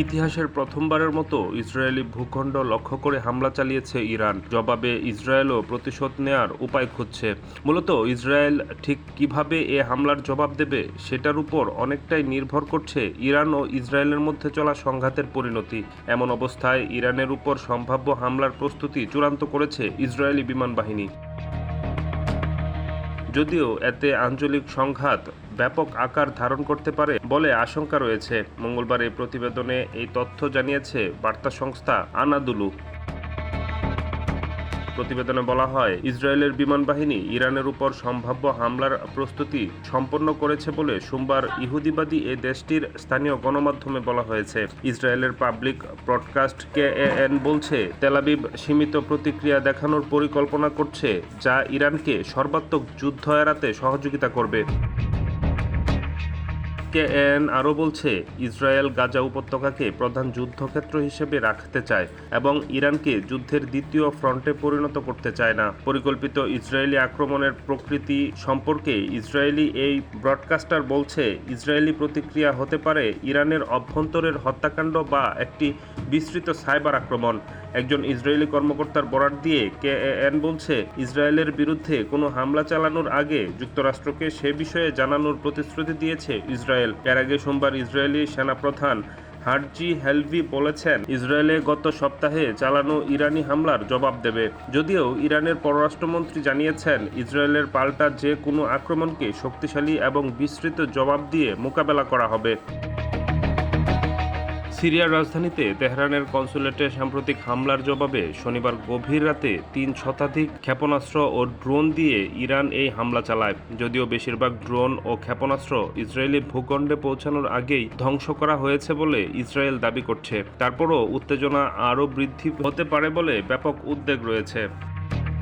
ইতিহাসের প্রথমবারের মতো ইসরায়েলি ভূখণ্ড লক্ষ্য করে হামলা চালিয়েছে ইরান। জবাবে ইসরায়েলও প্রতিশোধ নেয়ার উপায় খুঁজছে। মূলত ইসরায়েল ঠিক কীভাবে এ হামলার জবাব দেবে সেটার উপর অনেকটাই নির্ভর করছে ইরান ও ইসরায়েলের মধ্যে চলা সংঘাতের পরিণতি। এমন অবস্থায় ইরানের উপর সম্ভাব্য হামলার প্রস্তুতি চূড়ান্ত করেছে ইসরায়েলি বিমান বাহিনী। যদিও এতে আঞ্চলিক সংঘাত ব্যাপক আকার ধারণ করতে পারে বলে আশঙ্কা রয়েছে। মঙ্গলবার এই প্রতিবেদনে এই তথ্য জানিয়েছে বার্তা সংস্থা আনাদুলু। প্রতিবেদনে বলা হয়, ইসরায়েলের বিমান বাহিনী ইরানের উপর সম্ভাব্য হামলার প্রস্তুতি সম্পন্ন করেছে বলে সোমবার ইহুদিবাদী এ দেশটির স্থানীয় গণমাধ্যমে বলা হয়েছে। ইসরায়েলের পাবলিক ব্রডকাস্ট কে এন বলছে তেলাবিব সীমিত প্রতিক্রিয়া দেখানোর পরিকল্পনা করছে, যা ইরানকে সর্বাত্মক যুদ্ধ এড়াতে সহযোগিতা করবে। কেএন আরও বলছে, ইসরায়েল গাজা উপত্যকাকে প্রধান যুদ্ধক্ষেত্র হিসেবে রাখতে চায় এবং ইরানকে যুদ্ধের দ্বিতীয় ফ্রন্টে পরিণত করতে চায় না। পরিকল্পিত ইসরায়েলি আক্রমণের প্রকৃতি সম্পর্কে ইসরায়েলি এই ব্রডকাস্টার বলছে, ইসরায়েলি প্রতিক্রিয়া হতে পারে ইরানের অভ্যন্তরের হত্যাকাণ্ড বা একটি বিস্তৃত সাইবার আক্রমণ। একজন ইসরায়েলি কর্মকর্তার বরাত দিয়ে কে এন বলছে, ইসরায়েলের বিরুদ্ধে কোনো হামলা চালানোর আগে যুক্তরাষ্ট্রকে সে বিষয়ে জানানোর প্রতিশ্রুতি দিয়েছে ইসরায়েল। এর আগে সোমবার ইসরায়েলি সেনাপ্রধান হার্জি হেলভি বলেছেন, ইসরায়েলে গত সপ্তাহে চালানো ইরানি হামলার জবাব দেবে। যদিও ইরানের পররাষ্ট্রমন্ত্রী জানিয়েছেন, ইসরায়েলের পাল্টা যে কোনো আক্রমণকে শক্তিশালী এবং বিস্তৃত জবাব দিয়ে মোকাবেলা করা হবে। সিরিয়ার রাজধানীতে তেহরানের কনসুলেটে সাম্প্রতিক হামলার জবাবে শনিবার গভীর রাতে তিন শতাধিক ক্ষেপণাস্ত্র ও ড্রোন দিয়ে ইরান এই হামলা চালায়। যদিও বেশিরভাগ ড্রোন ও ক্ষেপণাস্ত্র ইসরায়েলি ভূখণ্ডে পৌঁছানোর আগেই ধ্বংস করা হয়েছে বলে ইসরায়েল দাবি করছে। তারপরও উত্তেজনা আরও বৃদ্ধি হতে পারে বলে ব্যাপক উদ্বেগ রয়েছে।